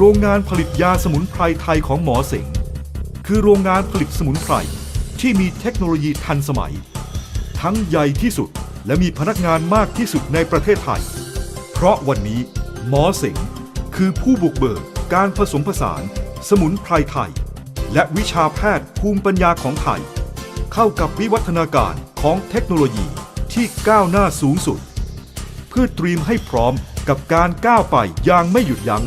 โรงงานผลิตยาสมุนไพรไทยของหมอเสงคือโรงงานผลิตสมุนไพรที่มีเทคโนโลยีทันสมัย ทั้งใหญ่ที่สุดและมีพนักงานมากที่สุดในประเทศไทย เพราะวันนี้หมอเสงคือผู้บุกเบิกการผสมผสาน สมุนไพรไทย และวิชาแพทย์ภูมิปัญญาของไทย เข้ากับวิวัฒนาการของเทคโนโลยีที่ก้าวหน้าสูงสุด เพื่อเตรียมให้พร้อมกับการก้าวไปอย่างไม่หยุดยัง้ง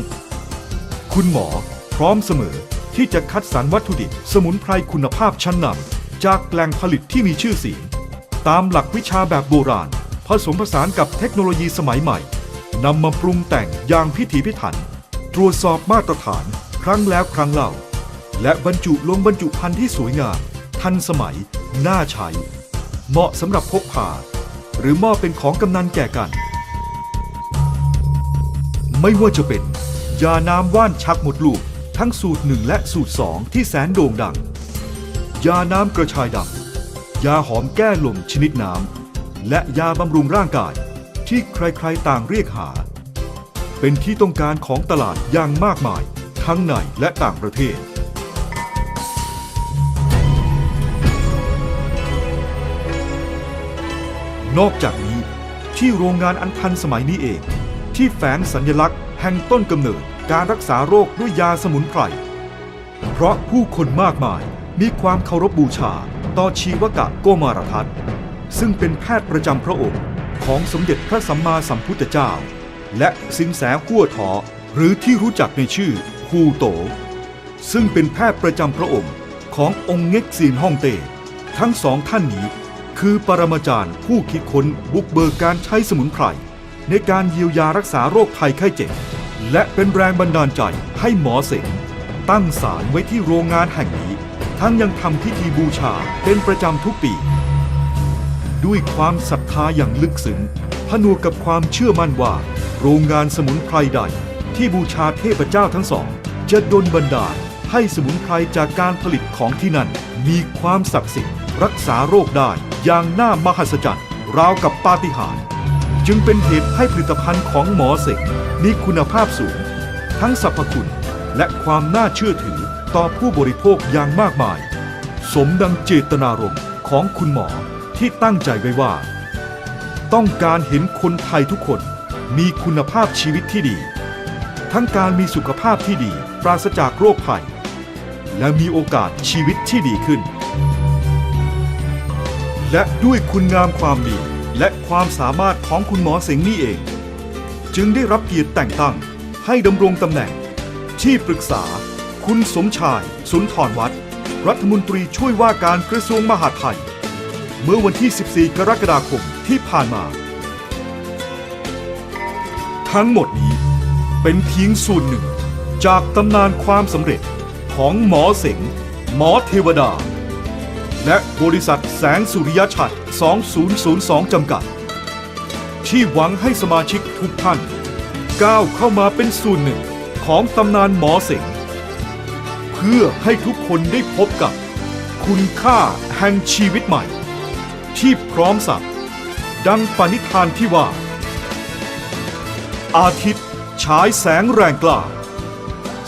คุณหมอ พร้อมเสมอที่จะคัดสรรวัตถุดิบสมุนไพรคุณภาพชั้นนำจากแหล่งผลิตที่มีชื่อเสียงตามหลักวิชาแบบโบราณ ผสมผสานกับเทคโนโลยีสมัยใหม่นำมาปรุงแต่งอย่างพิถีพิถัน ตรวจสอบมาตรฐานครั้งแล้วครั้งเล่า และบรรจุลงบรรจุภัณฑ์ที่สวยงาม ทันสมัย น่าใช้ เหมาะสำหรับพกพา หรือมอบเป็นของกำนันแก่กัน ไม่ว่าจะเป็น ยาน้ำว่านชักหมดลูก ทั้งสูตรหนึ่งและสูตรสองที่แสนโด่งดัง ยาน้ำกระชายดำยาหอมแก้ลมชนิดน้ำ และยาบำรุงร่างกาย ที่ใครๆต่างเรียกหา เป็นที่ต้องการของตลาดอย่างมากมาย ทั้งในและต่างประเทศนอกจากนี้ที่โรงงานอันทันสมัยนี้เอง ที่แฝงสัญลักษณ์แห่งต้นกำเนิด การรักษาโรคด้วยยาสมุนไพร เพราะผู้คนมากมายมีความเคารพบูชาต่อชีวกะโกมารทัตซึ่งเป็นแพทย์ประจำพระองค์ ของสมเด็จพระสัมมาสัมพุทธเจ้า และสินแสหัวถอหรือที่รู้จักในชื่อฮูโต ซึ่งเป็นแพทย์ประจำพระองค์ขององค์เง็กซีนฮ่องเต้ทั้งสองท่านนี้ คือปรมาจารย์ผู้คิดค้นบุกเบิกการใช้สมุนไพรในการเยียวยารักษาโรคภัยไข้เจ็บ และเป็นแรงบันดาลใจให้หมอเสงตั้งศาลไว้ที่โรงงานแห่งนี้ ทั้งยังทำพิธีบูชาเป็นประจำทุกปี ด้วยความศรัทธาอย่างลึกซึ้งผนวกกับความเชื่อมั่นว่า โรงงานสมุนไพรใด ที่บูชาเทพเจ้าทั้งสอง จะดลบันดาลให้สมุนไพรจากการผลิตของที่นั่น มีความศักดิ์สิทธิ์รักษาโรคได้อย่างน่ามหัศจรรย์ราวกับปาฏิหาริย์จึงเป็นเหตุให้ผลิตภัณฑ์ของหมอเสก มีคุณภาพสูง ทั้งสรรพคุณและความน่าเชื่อถือต่อผู้บริโภคอย่างมากมาย สมดังเจตนารมณ์ของคุณหมอที่ตั้งใจไว้ว่า ต้องการเห็นคนไทยทุกคนมีคุณภาพชีวิตที่ดี ทั้งการมีสุขภาพที่ดี ปราศจากโรคภัย และมีโอกาสชีวิตที่ดีขึ้น และด้วยคุณงามความดีและความสามารถของคุณหมอเสงนี่เอง จึงได้รับเกียรติแต่งตั้ง ให้ดำรงตำแหน่ง ที่ปรึกษา คุณสมชาย สุนทรวัฒน์รัฐมนตรีช่วยว่าการกระทรวงมหาดไทย เมื่อวันที่ 14 กรกฎาคมที่ผ่านมา ทั้งหมดนี้เป็นเพียงส่วนหนึ่ง จากตำนานความสำเร็จของหมอเสงหมอเทวดา และบริษัทแสงสุริยชัด 2002 จำกัด ที่หวังให้สมาชิกทุกท่าน ก้าวเข้ามาเป็นส่วนหนึ่งของตำนานหมอเสงเพื่อให้ทุกคนได้พบกับ คุณค่าแห่งชีวิตใหม่ ที่พร้อมสับดังปณิธานที่ว่า อาทิตย์ฉายแสงแรงกล้า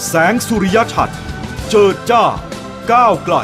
แสงสุริยชัดเจิดจ้าก้าวไกล